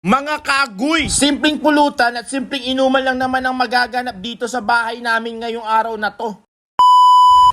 Mga kagoy! Simpleng pulutan at simpleng inuman lang naman ang magaganap dito sa bahay namin ngayong araw na to.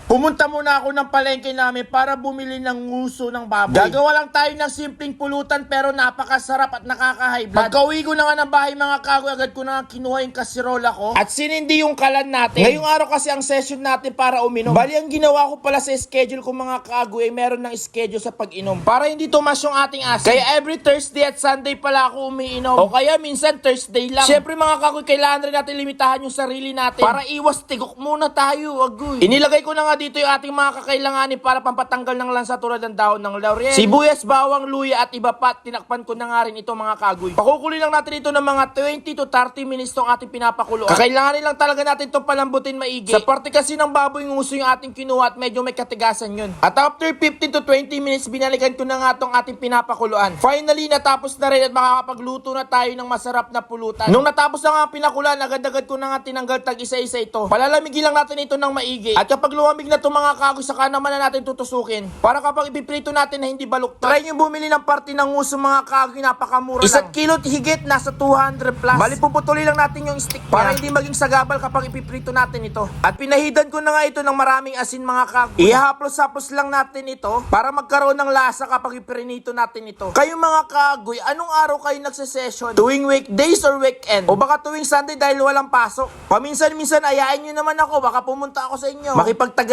Pumunta muna ako ng palengke namin para bumili ng nguso ng baboy. Gagawa lang tayo ng simpleng pulutan pero napakasarap at nakaka-high blood. Pagka-uwi ko na nga ng bahay mga kagoy, agad ko na nga kinuha yung kasirola ko at sinindi yung kalan natin. Ngayong araw kasi ang session natin para uminom. Bali ang ginawa ko pala sa schedule ko mga kagoy ay meron ng schedule sa pag-inom. Para hindi tumas yung ating asin. Kaya every Thursday at Sunday pala ako umiinom. O kaya minsan Thursday lang. Siyempre mga kagoy, kailangan rin natin limitahan yung sarili natin. Para iwas tigok muna tayo, agoy. Inilagay ko na nga dito yung ating mga kakailanganin para pampatanggal ng lansa tulad ng dahon ng laurel. Sibuyas, bawang, luya at iba pa. Tinakpan ko na nga rin ito mga kagoy. Pakukuloy lang natin ito ng mga 20 to 30 minutes tong ating pinapakuluan. Kakailanganin lang talaga natin itong palambutin maigi. Sa parte kasi ng baboy nguso yung ating kinuha at medyo may katigasan yun. At after 15 to 20 minutes, binalikan ko na nga tong ating pinapakuluan. Finally, natapos na rin at makakapagluto na tayo ng masarap na pulutan. Nung natapos na nga pinakuluan, agad-agad ko na nga tinanggal tag isa-isa ito. Palalamigin lang natin ito ng maigi. At kapag lumamig na itong mga kagoy, saka naman na natin tutusukin. Para kapag ipiprito natin na hindi baluktot. Try nyo bumili ng parte ng nguso mga kagoy, napakamura Isa't lang. kilo higit, nasa 200 plus. Bali, puputuli lang natin yung stick para hindi maging sagabal kapag ipiprito natin ito. At pinahidan ko na nga ito ng maraming asin mga kagoy. Ihaplos-haplos lang natin ito para magkaroon ng lasa kapag iprinito natin ito. Kayo mga kagoy, anong araw kayo nagsesession? Tuwing weekdays or weekend? O baka tuwing Sunday dahil walang pasok? Paminsan-minsan ayain nyo naman ako, baka pumunta ako sa inyo.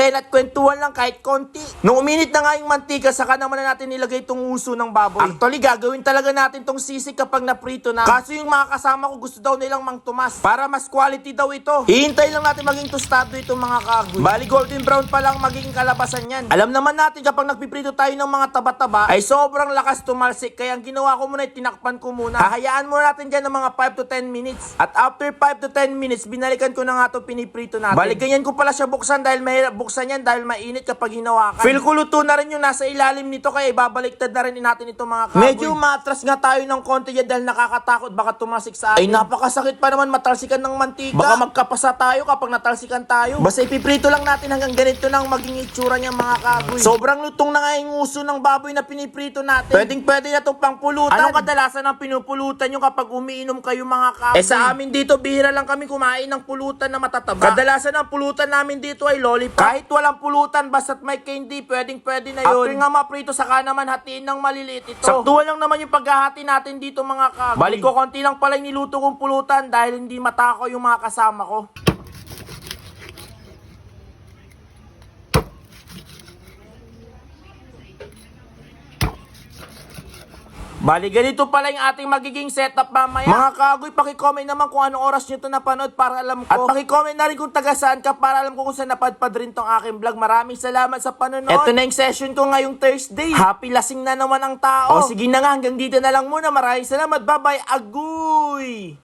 Makipagtagayan at kwentuhan lang kahit konti. Nung uminit na nga yung mantika, saka naman na natin nilagay itong uso ng baboy. Actually, gagawin talaga natin tong sisig kapag naprito na. Kaso yung mga kasama ko gusto daw nilang mang tumas. Para mas quality daw ito. Hihintay lang natin maging tostado itong mga kagoy. Bali golden brown pa lang magiging kalabasan yan. Alam naman natin kapag nagpiprito tayo ng mga taba-taba, ay sobrang lakas tumalsik. Kaya ang ginawa ko muna, ay tinakpan ko muna. Hahayaan muna natin dyan ng mga 5 to 10 minutes. At after 5 to 10 minutes, binalikan ko na nga ito piniprito natin. Bali ganyan ko pala siya buksan dahil mahirap buksan yan dahil mainit kapag hinawakan. Feel ko luto na rin yung nasa ilalim nito kaya ibabaliktad na rin natin ito mga kagoy. Medyo matras nga tayo ng konti yan dahil nakakatakot baka tumasik sa atin. Ay napakasakit pa naman matalsikan ng mantika. Baka magkapasa tayo kapag natalsikan tayo. Basta ipiprito lang natin hanggang ganito nang maging itsura niya mga kagoy. Sobrang lutong na nga yung uso ng baboy na piniprito natin. Pwedeng pwede na itong pangpulutan. Anong kadalasan ng pinupulutan nyo kapag umiinom kayo mga kagoy? Eh sa amin dito, bihira lang kami kumain ng pulutan na matataba. Kadalasan ng pulutan namin dito ay lollipop. Kahit walang pulutan, basta't may candy, pwedeng pwede na yun. After nga maprito, saka naman hatiin ng maliliit ito. Saktuhan lang naman yung paghahati natin dito mga kagoy. Balik ko, konti lang pala yung niluto kong pulutan dahil hindi matako yung mga kasama ko. Bali, ganito pala yung ating magiging setup mamaya. Mga kagoy, pakicomment naman kung anong oras nyo ito napanood para alam ko. At pakicomment na rin kung taga saan ka para alam ko kung saan napadpad rin tong aking vlog. Maraming salamat sa panonood. Ito na yung session ko ngayong Thursday. Happy lasing na naman ang tao. O sige na nga, hanggang dito na lang muna. Maraming salamat. Bye-bye. Agoy!